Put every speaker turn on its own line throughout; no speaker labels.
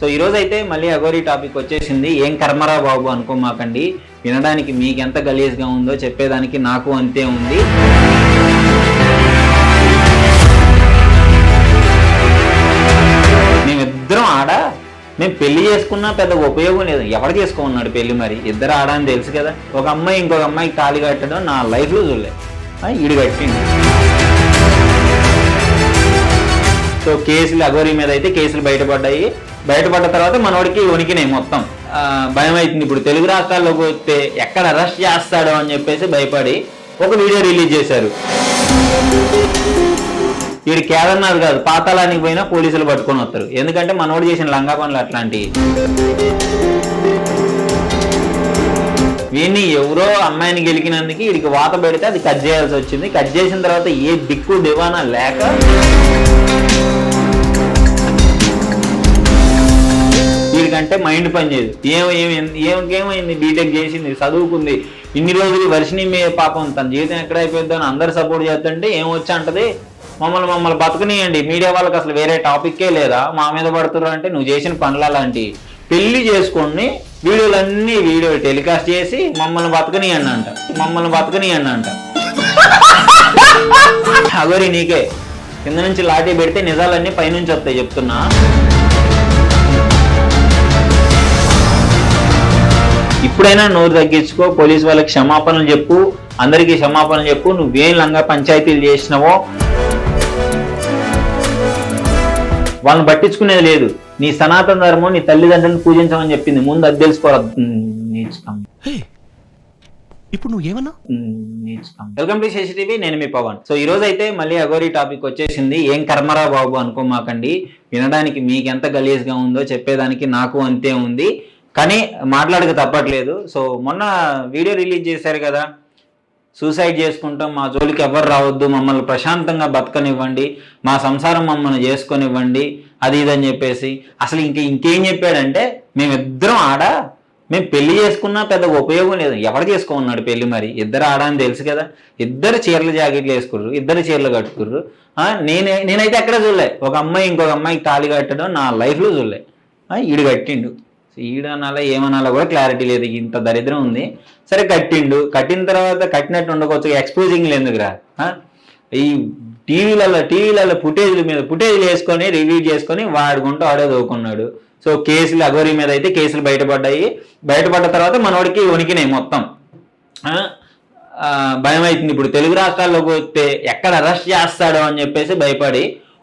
So ఈరోజు అయితే మళ్ళీ అగోరీ టాపిక్ వచ్చేసింది ఏం కర్మరా బాబు అనుకోమాకండి. వినడానికి మీకు ఎంత గలీజ్గా ఉందో చెప్పేదానికి నాకు అంతే ఉంది. మేమిద్దరం ఆడ మేము పెళ్ళి చేసుకున్నా పెద్ద ఉపయోగం లేదు. ఎవరు చేసుకోమన్నాడు పెళ్ళి మరి? ఇద్దరు ఆడ అని తెలుసు కదా. ఒక అమ్మాయి ఇంకొక అమ్మాయి తాళి కట్టడం నా లైఫ్లో చూడలే. ఆ, కట్టింది సో కేసులు అగోరీ మీద అయితే కేసులు బయటపడ్డాయి. బయటపడ్డ తర్వాత మనోడికి వణికినాయి మొత్తం. భయం అవుతుంది ఇప్పుడు తెలుగు రాష్ట్రాల్లోకి వస్తే ఎక్కడ అరెస్ట్ చేస్తాడో అని చెప్పేసి భయపడి ఒక వీడియో రిలీజ్ చేశారు. వీడు కేదార్నాథ్ కాదు పాతాళానికి పోయినా పోలీసులు పట్టుకొని వస్తారు. ఎందుకంటే మనోడు చేసిన లంగా పనులు అట్లాంటివి. వీడిని ఎవరో అమ్మాయిని గెలికినందుకు వీడికి వాత పెడితే అది కట్ చేయాల్సి వచ్చింది. కట్ చేసిన తర్వాత ఏ దిక్కు దివానా లేక వీడికంటే మైండ్ పనిచేయదు ఏం ఏం ఏమైంది? బీటెక్ చేసింది చదువుకుంది. ఇన్ని రోజులు వర్షిని మీ పాపం తన జీవితం ఎక్కడ అయిపోద్దో అని అందరు సపోర్ట్ చేస్తుంటే ఏం వచ్చి అంటది? మమ్మల్ని మమ్మల్ని బతకనీయండి. మీడియా వాళ్ళకి అసలు వేరే టాపిక్కే లేదా? మా మీద పడుతున్నారు అంటే నువ్వు చేసిన పనులు అలాంటి. పెళ్ళి చేసుకొని వీడియోలన్నీ వీడియో టెలికాస్ట్ చేసి మమ్మల్ని బతకనియండి అంట. మమ్మల్ని బతకనియండి అంట. అగోరి నీకే. కింద నుంచి లాఠీ పెడితే నిజాలన్నీ పైనుంచి వస్తాయి చెప్తున్నా. ఇప్పుడైనా నోరు తగ్గించుకో పోలీస్ వాళ్ళకి క్షమాపణలు చెప్పు అందరికీ క్షమాపణలు చెప్పు నువ్వేం లంగా పంచాయతీలు చేసినావో. వాళ్ళని పట్టించుకునేది లేదు. నీ సనాతన ధర్మం నీ తల్లిదండ్రులను పూజించమని చెప్పింది. ముందు అది తెలుసుకోవాలి నేర్చుకోం.
హే ఇప్పుడు నువ్వేమన్నా
వెల్కమ్ టు నేను మీ పవన్. సో ఈ రోజు అయితే మళ్ళీ అగోరి టాపిక్ వచ్చేసింది. ఏం కర్మరా బాబు అనుకోమాకండి. వినడానికి మీకు ఎంత గలీజ్గా ఉందో చెప్పేదానికి నాకు అంతే ఉంది. కానీ మాట్లాడక తప్పట్లేదు. సో మొన్న వీడియో రిలీజ్ చేశారు కదా. సూసైడ్ చేసుకుంటాం మా జోలికి ఎవరు రావద్దు మమ్మల్ని ప్రశాంతంగా బతకనివ్వండి మా సంసారం మమ్మల్ని చేసుకొనివ్వండి అది ఇది అని చెప్పేసి. అసలు ఇంక ఇంకేం చెప్పాడంటే మేమిద్దరం ఆడ మేము పెళ్ళి చేసుకున్నా పెద్ద ఉపయోగం లేదు. ఎవరు చేసుకోమన్నాడు పెళ్ళి మరి? ఇద్దరు ఆడ అని తెలుసు కదా. ఇద్దరు చీరలు జాకెట్లు వేసుకుర్రు ఇద్దరు చీరలు కట్టుకుర్రు. నేనే నేనైతే ఎక్కడ చూడలే. ఒక అమ్మాయి ఇంకొక అమ్మాయికి తాళి కట్టడం నా లైఫ్లో చూడలే. ఈడు కట్టిండు. ఈడనాలా ఏమనాలా కూడా క్లారిటీ లేదు. ఇంత దరిద్రం ఉంది. సరే కట్టిండు. కట్టిన తర్వాత కట్టినట్టు ఉండకపోవచ్చు ఎక్స్పోజింగ్ ఎందుకురా? ఈ టీవీలలో టీవీలలో ఫుటేజ్ల మీద ఫుటేజ్లు వేసుకొని రివ్యూ చేసుకొని వాడుకుంటూ ఆడే చదువుకున్నాడు. సో కేసులు అగోరి మీద అయితే కేసులు బయటపడ్డాయి. బయటపడ్డ తర్వాత మనోడికి వణికినాయి మొత్తం. భయం అవుతుంది ఇప్పుడు తెలుగు రాష్ట్రాల్లోకి వస్తే ఎక్కడ అరెస్ట్ చేస్తాడో అని చెప్పేసి భయపడి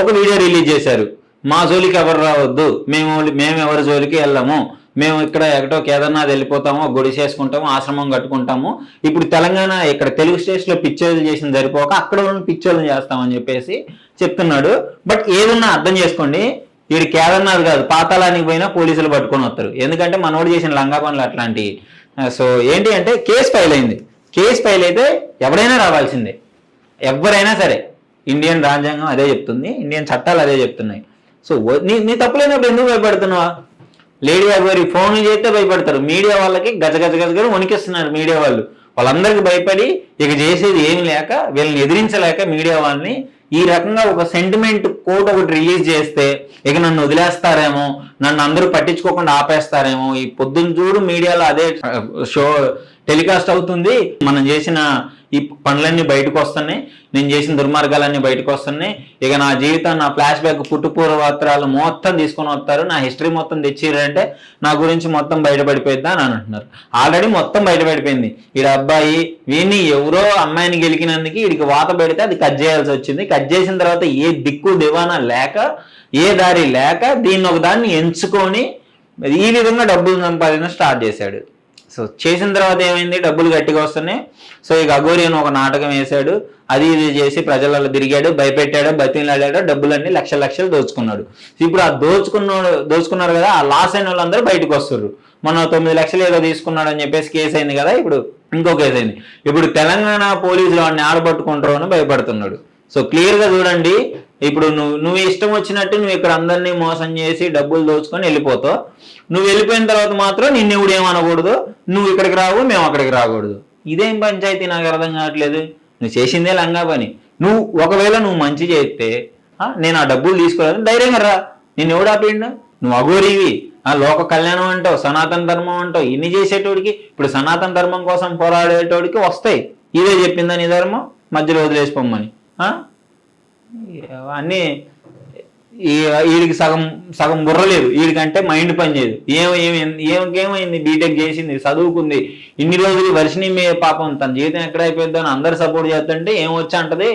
ఒక వీడియో రిలీజ్ చేశారు. మా జోలికి ఎవరు రావద్దు. మేము మేము ఎవరి జోలికి వెళ్ళము. మేము ఇక్కడ ఎక్కడో కేదార్నాథ్ వెళ్ళిపోతాము గుడి చేసుకుంటాము ఆశ్రమం కట్టుకుంటాము. ఇప్పుడు తెలంగాణ ఇక్కడ తెలుగు స్టేట్స్లో పిక్చర్లు చేసిన సరిపోక అక్కడ ఉన్న పిక్చర్లు చేస్తామని చెప్పేసి చెప్తున్నాడు. బట్ ఏదన్నా అర్థం చేసుకోండి. వీడు కేదార్నాథ్ కాదు పాతాళానికి పోయినా పోలీసులు పట్టుకొని వస్తారు. ఎందుకంటే మనోడు చేసిన లంగా పనులు అట్లాంటివి. సో ఏంటి అంటే కేసు ఫైల్ అయింది. కేసు ఫైల్ అయితే ఎవరైనా రావాల్సిందే. ఎవరైనా సరే. ఇండియన్ రాజ్యాంగం అదే చెప్తుంది. ఇండియన్ చట్టాలు అదే చెప్తున్నాయి. సో నీ నీ తప్పులేనప్పుడు ఎందుకు భయపడుతున్నావా? లేడీ అగోరి ఫోన్లు చేస్తే భయపడతారు. మీడియా వాళ్ళకి గజ గజ గజ గజ వణికిస్తున్నారు మీడియా వాళ్ళు. వాళ్ళందరికీ భయపడి ఇక చేసేది ఏం లేక వీళ్ళని ఎదిరించలేక మీడియా వాళ్ళని ఈ రకంగా ఒక సెంటిమెంట్ కోట్ ఒకటి రిలీజ్ చేస్తే ఇక నన్ను వదిలేస్తారేమో నన్ను అందరూ పట్టించుకోకుండా ఆపేస్తారేమో ఈ పొద్దున్న చూడు మీడియాలో అదే షో టెలికాస్ట్ అవుతుంది. మనం చేసిన ఈ పనులన్నీ బయటకు వస్తున్నాయి. నేను చేసిన దుర్మార్గాలన్నీ బయటకు వస్తున్నాయి. ఇక నా జీవితం నా ఫ్లాష్ బ్యాక్ పుట్టుపూర్వత్రాలు మొత్తం తీసుకొని వస్తారు. నా హిస్టరీ మొత్తం తెచ్చిరంటే నా గురించి మొత్తం బయటపడిపోయిద్దా అని అంటున్నారు. ఆల్రెడీ మొత్తం బయటపడిపోయింది. ఈడ అబ్బాయి వీని ఎవరో అమ్మాయిని గెలికినందుకు వీడికి వాత పెడితే అది కట్ చేయాల్సి వచ్చింది. కట్ చేసిన తర్వాత ఏ దిక్కు దివానా లేక ఏ దారి లేక దీన్ని ఒక దాన్ని ఎంచుకొని ఈ విధంగా డబ్బులు సంపాదించడం స్టార్ట్ చేశాడు. సో చేసిన తర్వాత ఏమైంది? డబ్బులు గట్టిగా వస్తున్నాయి. సో ఇక అఘోరియన్ ఒక నాటకం వేశాడు. అది ఇది చేసి ప్రజలలో తిరిగాడు భయపెట్టాడు బతిలాడాడు డబ్బులన్నీ లక్ష లక్షలు దోచుకున్నాడు. ఇప్పుడు ఆ దోచుకున్నాడు దోచుకున్నారు కదా ఆ లాస్ అయిన వాళ్ళందరూ బయటకు వస్తున్నారు మన తొమ్మిది లక్షలు ఏదో తీసుకున్నాడు అని చెప్పేసి కేసు అయింది కదా ఇప్పుడు ఇంకో కేసు అయింది. ఇప్పుడు తెలంగాణ పోలీసులు వాడిని ఆడబట్టుకుంటారు అని భయపడుతున్నాడు. సో క్లియర్గా చూడండి. ఇప్పుడు నువ్వు నువ్వు ఇష్టం వచ్చినట్టు నువ్వు ఇక్కడ అందరినీ మోసం చేసి డబ్బులు దోచుకొని వెళ్ళిపోతావు. నువ్వు వెళ్ళిపోయిన తర్వాత మాత్రం నిన్ను ఏమనకూడదు నువ్వు ఇక్కడికి రావు మేము అక్కడికి రాకూడదు. ఇదేం పంచాయతీ నాకు అర్థం కావట్లేదు. నువ్వు చేసిందే లంగా పని. నువ్వు ఒకవేళ నువ్వు మంచి చేస్తే నేను ఆ డబ్బులు తీసుకోలేదు ధైర్యంగా రా. నేను ఎవడు ఆపిండు? నువ్వు అఘోరివి. ఆ లోక కళ్యాణం అంటావు సనాతన ధర్మం అంటావు. ఇన్ని చేసేటోడికి ఇప్పుడు సనాతన ధర్మం కోసం పోరాడేటోడికి వస్తాయి. ఇదే చెప్పిందని ధర్మం? మధ్యలో వదిలేసిపోమ్మని. అన్నీ ఈ వీడికి సగం సగం బుర్ర లేదు. వీడికంటే మైండ్ పని చేయదు. ఏం ఏమి ఏమేమైంది బీటెక్ చేసింది చదువుకుంది. ఇన్ని రోజులు వర్షిని మీ పాపం తన జీవితం ఎక్కడ అయిపోద్దో అని అందరు సపోర్ట్ చేస్తుంటే ఏం వచ్చి అంటది?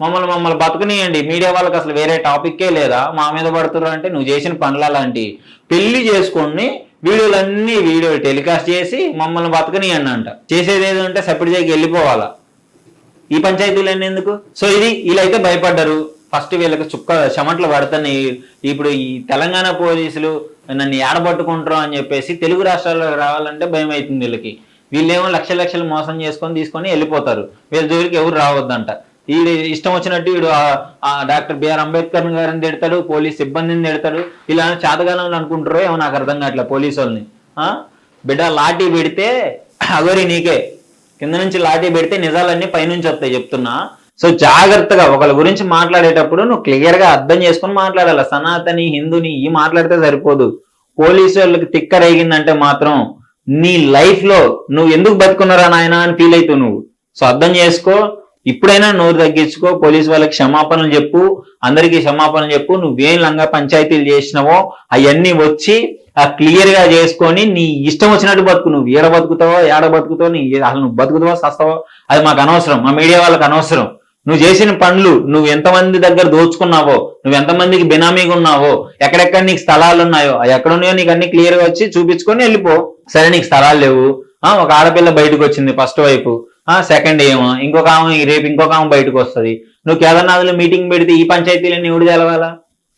మమ్మల్ని మమ్మల్ని బతకనియండి. మీడియా వాళ్ళకి అసలు వేరే టాపిక్కే లేదా? మా మీద పడుతున్నారు అంటే నువ్వు చేసిన పనులు అలాంటి పెళ్ళి చేసుకొని వీడియోలన్నీ వీడియో టెలికాస్ట్ చేసి మమ్మల్ని బతకనియండి అంట. చేసేది ఏదంటే సెపరేట్ చేయకి వెళ్ళిపోవాలా? ఈ పంచాయతీలు ఎందుకు? సో ఇది వీళ్ళైతే భయపడ్డారు. ఫస్ట్ వీళ్ళకి చుక్క చెమట్లు పడుతున్నాయి. ఇప్పుడు ఈ తెలంగాణ పోలీసులు నన్ను ఏడబట్టుకుంటారు అని చెప్పేసి తెలుగు రాష్ట్రాల్లో రావాలంటే భయం అవుతుంది వీళ్ళకి. వీళ్ళేమో లక్ష లక్షలు మోసం చేసుకొని తీసుకొని వెళ్ళిపోతారు. వీళ్ళ జోలికి ఎవరు రావద్దంట. వీడు ఇష్టం వచ్చినట్టు వీడు డాక్టర్ బిఆర్ అంబేద్కర్ గారిని తిడతాడు పోలీస్ సిబ్బందిని తిడతాడు. ఇలా చేతగాలని అనుకుంటారో ఏమో నాకు అర్థం కావట్లేదు పోలీసు వాళ్ళని బిడ్డ లాఠీ పెడితే అగోరి నీకే. కింద నుంచి లాఠీ పెడితే నిజాలన్నీ పైనుంచి వస్తాయి చెప్తున్నా. సో జాగ్రత్తగా ఒకళ్ళ గురించి మాట్లాడేటప్పుడు నువ్వు క్లియర్గా అర్థం చేసుకొని మాట్లాడాలి? సనాతని హిందూని ఈ మాట్లాడితే సరిపోదు. పోలీసు వాళ్ళకి తిక్కరేగిందంటే మాత్రం నీ లైఫ్లో నువ్వు ఎందుకు బతుకున్నారా నాయన అని ఫీల్ అవుతావు నువ్వు. సో అర్థం చేసుకో. ఇప్పుడైనా నోరు తగ్గించుకో. పోలీస్ వాళ్ళకి క్షమాపణలు చెప్పు. అందరికీ క్షమాపణలు చెప్పు. నువ్వేం లంగా పంచాయతీలు చేసినావో అవన్నీ వచ్చి క్లియర్గా చేసుకొని నీ ఇష్టం వచ్చినట్టు బతుకు నువ్వు. ఏడ బతుకుతావో ఏడ బతుకుతావో నీ అసలు నువ్వు బతుకుతావో సస్తావో అది మాకు అనవసరం. మా మీడియా వాళ్ళకి అనవసరం. నువ్వు చేసిన పనులు నువ్వు ఎంతమంది దగ్గర దోచుకున్నావో నువ్వు ఎంతమందికి బినామీగా ఉన్నావో ఎక్కడెక్కడ నీకు స్థలాలు ఉన్నాయో అవి ఎక్కడ ఉన్నాయో నీకు అన్ని క్లియర్గా వచ్చి చూపించుకొని వెళ్ళిపో. సరే నీకు స్థలాలు లేవు. ఆ ఒక ఆడపిల్ల బయటకు వచ్చింది ఫస్ట్ వైపు. ఆ సెకండ్ ఏమో. ఇంకొక ఆమె రేపు ఇంకొక ఆమె బయటకు వస్తుంది. నువ్వు కేదార్నాథ్లో మీటింగ్ పెడితే ఈ పంచాయతీలన్నీ ఎవడు తెలవాలా?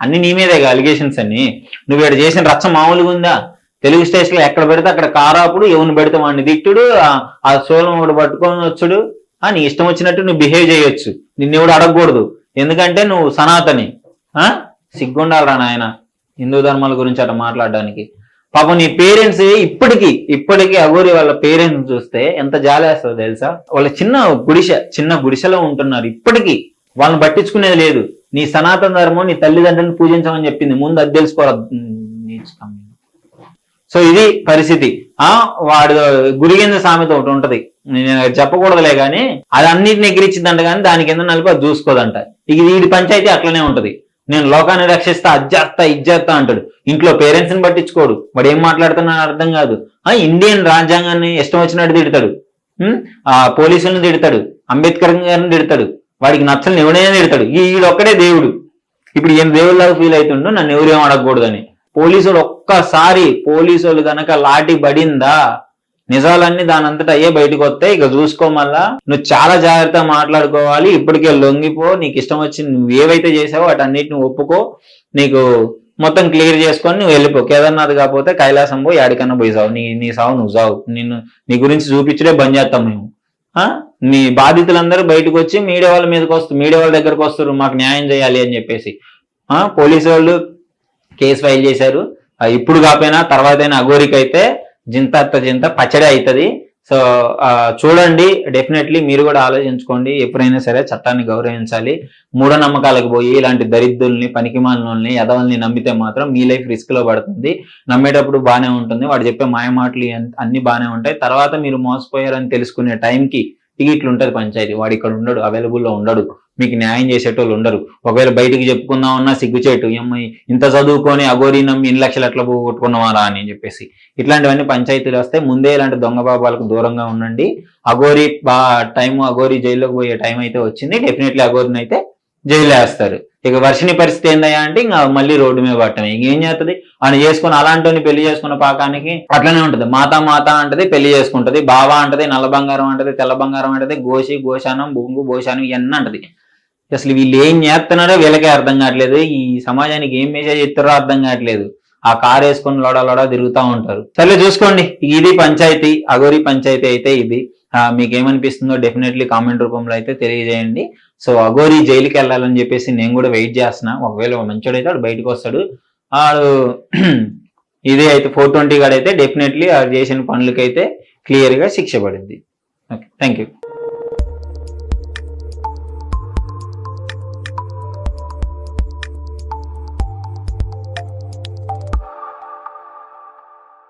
అన్ని నీ మీదేగా అలిగేషన్స్ అన్ని. నువ్వు ఇక్కడ చేసిన రచ్చ మామూలుగా ఉందా? తెలుగు స్టేషన్లో ఎక్కడ పెడితే అక్కడ కారాపుడు ఎవరిని పెడితే వాడిని తిట్టుడు ఆ- ఆ సోలం ఒకటి పట్టుకొని వచ్చుడు. అని నీ ఇష్టం వచ్చినట్టు నువ్వు బిహేవ్ చేయొచ్చు. నిన్ను ఎవడు అడగకూడదు. ఎందుకంటే నువ్వు సనాతని. ఆ? సిగ్గుండాలరా నాయన హిందూ ధర్మాల గురించి అట్లా మాట్లాడడానికి. పాపం నీ పేరెంట్స్ ఇప్పటికి ఇప్పటికీ అగోరి వాళ్ళ పేరెంట్స్ చూస్తే ఎంత జాలేస్తుందో తెలుసా? వాళ్ళ చిన్న గుడిసె చిన్న గుడిసెలో ఉంటున్నారు. ఇప్పటికీ వాళ్ళని పట్టించుకునేది లేదు. నీ సనాతన ధర్మం నీ తల్లిదండ్రులను పూజించమని చెప్పింది. ముందు అది తెలుసుకోరా? సో ఇది పరిస్థితి. ఆ వాడు గురిగింద సామెత ఒకటి ఉంటది. నేను చెప్పకూడదులే కానీ అది అన్నిటిని ఎగిరిచ్చిందంట కానీ దాని కింద నలిపి అది చూసుకోదంట. ఇక వీడి పంచాయతీ అట్లనే ఉంటది. నేను లోకాన్ని రక్షిస్తా అజ్జేస్తా ఇజ్జేస్తా అంటాడు. ఇంట్లో పేరెంట్స్ని పట్టించుకోడు. వాడు ఏం మాట్లాడుతున్నా అర్థం కాదు. ఆ ఇండియన్ రాజ్యాంగాన్ని ఇష్టం వచ్చినట్టు తిడతాడు. ఆ పోలీసులను తిడతాడు. అంబేద్కర్ గారిని తిడతాడు. వాడికి నచ్చని ఎవడైనా తిడతాడు. ఈ వీడొక్కడే దేవుడు. ఇప్పుడు ఏం దేవుళ్ళగా ఫీల్ అవుతుండో నన్ను ఎవరేం అడగకూడదని. పోలీసులు ఒక్కసారి పోలీసులు గనక లాటి పడిందా? నిజాలన్నీ దాని అంతటా అయ్యే బయటకు వస్తాయి. ఇక చూసుకో మళ్ళా. నువ్వు చాలా జాగ్రత్తగా మాట్లాడుకోవాలి. ఇప్పటికే లొంగిపో. నీకు ఇష్టం వచ్చింది నువ్వు ఏవైతే చేసావో వాటన్నిటిని ఒప్పుకో. నీకు మొత్తం క్లియర్ చేసుకొని నువ్వు వెళ్ళిపో. కేదార్నాథ్ కాకపోతే కైలాసం పోయి ఆడికన్నా పోయి సావు. నీ నీ సావు నువ్వు సావు. నిన్ను నీ గురించి చూపించడే బంద్ చేస్తాం మేము. మీ బాధితులందరూ బయటకు వచ్చి మీడియా వాళ్ళ మీదకి వస్తారు మీడియా వాళ్ళ దగ్గరకు వస్తారు మాకు న్యాయం చేయాలి అని చెప్పేసి. పోలీసు వాళ్ళు కేసు ఫైల్ చేశారు. ఇప్పుడు కాకపోయినా తర్వాత అయినా జింత అత్త జింత పచ్చడి అవుతుంది. సో చూడండి డెఫినెట్లీ మీరు కూడా ఆలోచించుకోండి. ఎప్పుడైనా సరే చట్టాన్ని గౌరవించాలి. మూఢనమ్మకాలకు పోయి ఇలాంటి దరిద్రుల్ని పనికిమాలని యదవల్ని నమ్మితే మాత్రం మీ లైఫ్ రిస్క్లో పడుతుంది. నమ్మేటప్పుడు బాగానే ఉంటుంది. వాడు చెప్పే మాయ మాటలు అన్ని బాగానే ఉంటాయి. తర్వాత మీరు మోసపోయారని తెలుసుకునే టైంకి టికెట్లు ఇట్లా పంచాయతీ. వాడు ఇక్కడ ఉండడు అవైలబుల్లో ఉండడు. మీకు న్యాయం చేసేటోళ్ళు ఉండరు. ఒకవేళ బయటికి చెప్పుకుందామన్నా సిగ్గుచేటు. అమ్మాయి ఇంత చదువుకొని అగోరి ఇన్ని లక్షలు ఎట్లా పోగొట్టుకున్నవారా అని చెప్పేసి. ఇట్లాంటివన్నీ పంచాయతీలు వస్తే ముందే ఇలాంటి దొంగ బాబాలకు దూరంగా ఉండండి. అగోరి బా టైం అగోరి జైల్లోకి పోయే టైం అయితే వచ్చింది. డెఫినెట్లీ అగోరిని అయితే జైలు వేస్తారు. ఇక వర్షిని పరిస్థితి ఏందయ్యా అంటే ఇంకా మళ్ళీ రోడ్డు మీద పట్టడం ఇంకేం చేస్తుంది? ఆయన చేసుకుని అలాంటి పెళ్ళి చేసుకున్న పాకానికి అట్లనే ఉంటది. మాతా మాత అంటది పెళ్ళి చేసుకుంటది. బావా అంటది నల్ల బంగారం అంటది తెల్ల బంగారం అంటది గోసి గోశానం బొంగు బోశానం ఇవన్నీ అంటది. అసలు వీళ్ళు ఏం చేస్తున్నారో వీళ్ళకే అర్థం కావట్లేదు. ఈ సమాజానికి ఏం మెసేజ్ ఇస్తారో అర్థం కావట్లేదు. ఆ కారు వేసుకొని లోడ లోడ తిరుగుతూ ఉంటారు. సరే చూసుకోండి. ఇది పంచాయతీ అగోరి పంచాయతీ అయితే ఇది. ఆ, మీకు ఏమనిపిస్తుందో డెఫినెట్లీ కామెంట్ రూపంలో అయితే తెలియజేయండి. సో అఘోరి జైలుకి వెళ్ళాలని చెప్పేసి నేను కూడా వెయిట్ చేస్తున్నా. ఒకవేళ మంచోడు అయితే వాడు బయటకు వస్తాడు. ఆడు ఇదే అయితే ఫోర్ ట్వంటీ గాడైతే డెఫినెట్లీ వాడు చేసిన పనులకైతే క్లియర్గా శిక్ష పడింది. Okay thank you